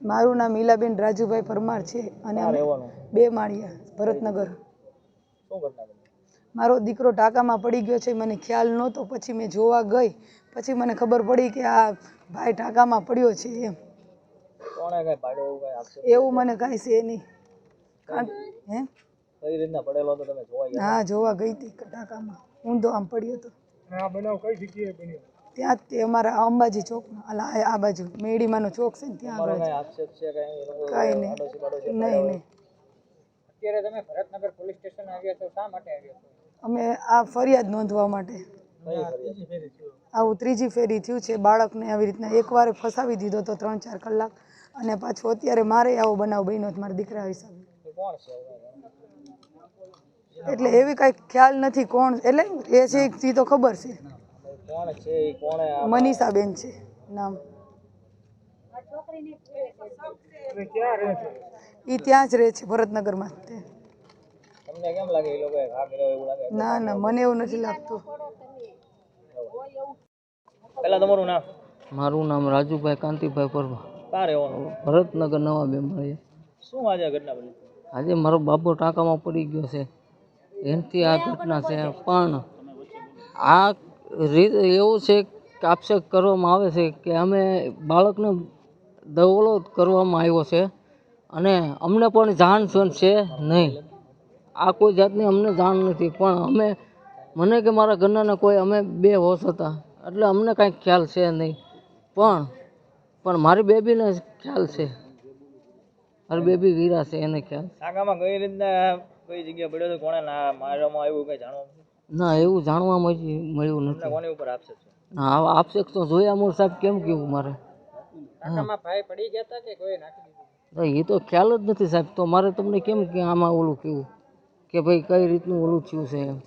મારું નામ. ઈલાબેન રાજુભાઈ પરમાર છે અને બે માળિયા ભરતનગર. મારો દીકરો ટાંકામાં પડી ગયો છે મને ખ્યાલ નહોતો. પછી મેં જોવા ગઈ. પછી મને ખબર પડી કે આ ભાઈ ટાંકામાં પડ્યો છે એમ. કોણે કઈ પાડ્યો એવું મને કાંઈ છે નહીં. હે? કઈ રીતના પડેલો તો તમે જોવા ગયા હા જોવા ગઈ હતી ટાંકામાં ઊંધો આમ પડ્યો હતો. બનાવ કઈ જગ્યાએ બન્યો? ત્યાં જ તે અમારા અંબાજી ચોકમાં અલા આ આ બાજુ મેડીમાંનો ચોક છે ને ત્યાં આગળ કઈ આક્ષેપ છે કઈ એ લોકો કાંઈ નહીં. નહીં નહીં. અત્યારે તમે ભરતનગર પોલીસ સ્ટેશન આવ્યા છો શા માટે આવ્યા છો? અમે આ ફરિયાદ નોંધવા માટે. આવું ત્રીજી ફેરી થયું છે બાળકને આવી રીતના એકવાર ફસાવી દીધો તો ત્રણ ચાર કલાક. અને પાછું અત્યારે મારે આવો બનાવ બન્યો છે મારા દીકરા હિસાબે? એટલે એવી કાંઈ ખ્યાલ નથી કોણ એટલે એ છે એ તો ખબર છે. કોણ છે એ કોણે આ મનીષાબેન છે નામ. એ ત્યાં જ રહે છે ભરતનગરમાં તે. તમને કેમ લાગે એ લોકોએ ઘા કર્યો એવું લાગે? ના ના મને એવું નથી લાગતું. પેલા તમારું નામ? મારું નામ રાજુભાઈ કાંતિભાઈ પરવા ક્યાં રહેવાનું? ભરતનગર નવા બેંબાળીએ શું આજે ઘટના બની? આજે મારો બાબો ટાંકામાં પડી ગયો છે. એનથી આ ઘટના છે પણ આ રીત એવું છે કે આક્ષેપ કરવામાં આવે છે કે અમે બાળકને દવલો કરવામાં આવ્યો છે અને અમને પણ જાણ છે નહીં. આ કોઈ જાતની અમને જાણ નથી, પણ અમે, મને કે મારા ઘરનાને કોઈ અમે બે હોશ હતા, એટલે અમને કાંઈ ખ્યાલ છે નહીં. પણ પણ મારી બેબીને ખ્યાલ છે. મારી બેબી વીરા છે, એને ખ્યાલ. ટાંકામાં કઈ રીતના, કઈ જગ્યા પડ્યો તો કોણે મારવામાં આવ્યું, કંઈ જાણવા? ના એવું જાણવા મળ્યું નથી. કોની ઉપર આક્ષેપ છે ના તો જોયા મોર સાહેબ કેમ કેવું મારે? ભાઈ પડી ગયા હતા કે કોઈ નાખી દીધું? એ તો ખ્યાલ જ નથી સાહેબ. તો મારે તમને કેમ કે આમાં ઓલું કેવું? કે ભાઈ કઈ રીતનું ઓલું થયું છે એમ?